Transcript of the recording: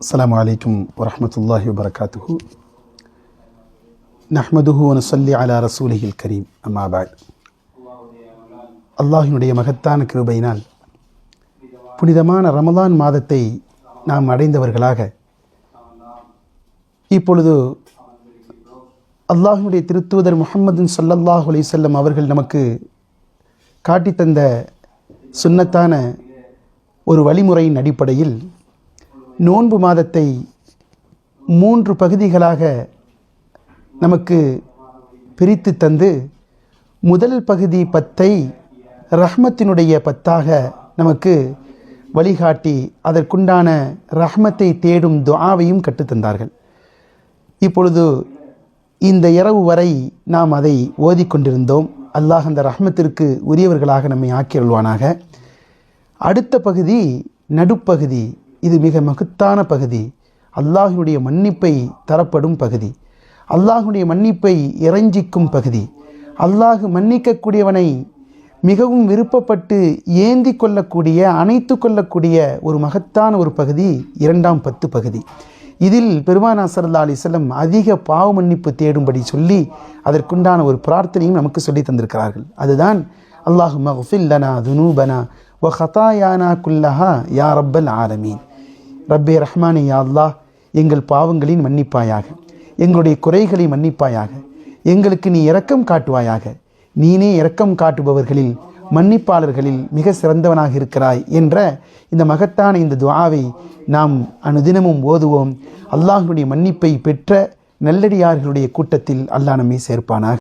السلام عليكم ورحمة الله وبركاته نحمده ونصلي على رسوله الكريم أما بعد அல்லாஹினுடைய மகத்தான கிருபையினால் புனிதமான ரமலான் மாதத்தை நாம் அடைந்தவர்களாக இப்பொழுது அல்லாஹினுடைய திருத்துவதர் முஹம்மது ஸல்லல்லாஹு அலைஹி வஸல்லம் அவர்கள் நமக்கு காட்டித்தந்த சுன்னத்தான ஒரு வழிமுறையின் அடிப்படையில் நோன்பு மாதத்தை மூன்று பகுதிகளாக நமக்கு பிரித்து தந்து முதல் பகுதி பத்தை ரஹ்மத்தினுடைய பத்தாக நமக்கு வழிகாட்டி அதற்குண்டான ரஹ்மத்தை தேடும் துவாவையும் கற்றுத்தந்தார்கள் இப்பொழுது இந்த இரவு வரை நாம் அதை ஓதிக்கொண்டிருந்தோம் அல்லாஹ் அந்த ரஹ்மத்திற்கு உரியவர்களாக நம்மை ஆக்கியருள்வானாக அடுத்த பகுதி நடுப்பகுதி இது மிக மகத்தான பகுதி. அல்லாஹினுடைய மன்னிப்பை தரப்படும் பகுதி. அல்லாஹுடைய மன்னிப்பை இறைஞ்சிக்கும் பகுதி. அல்லாஹு மன்னிக்கக்கூடியவனை மிகவும் விருப்பப்பட்டு ஏந்தி கொள்ளக்கூடிய அணைத்து கொள்ளக்கூடிய ஒரு மகத்தான ஒரு பகுதி இரண்டாம் பத்து பகுதி. இதில் பெருமானா சல்லா அலிசல்லம் அதிக பாவ மன்னிப்பு தேடும்படி சொல்லி அதற்குண்டான ஒரு பிரார்த்தனையும் நமக்கு சொல்லி தந்திருக்கிறார்கள். அதுதான் அல்லாஹு மஃபில்லனா துனூபனா ஒ ஹதாயானா குல்லஹா யா ரப்பல் ஆலமீன். ரப்பே ரஹ்மானே அல்லாஹ் எங்கள் பாவங்களின் மன்னிப்பாயாக எங்களுடைய குறைகளை மன்னிப்பாயாக எங்களுக்கு நீ இரக்கம் காட்டுவாயாக. நீனே இரக்கம் காட்டுபவர்களில் மன்னிப்பாளர்களில் மிக சிறந்தவனாக இருக்கிறாய் என்ற இந்த மகத்தான இந்த துவாவை நாம் அனுதினமும் ஓதுவோம். அல்லாஹ்வுடைய மன்னிப்பை பெற்ற நல்லடியார்களுடைய கூட்டத்தில் அல்லாஹ் நம்மை சேர்ப்பானாக.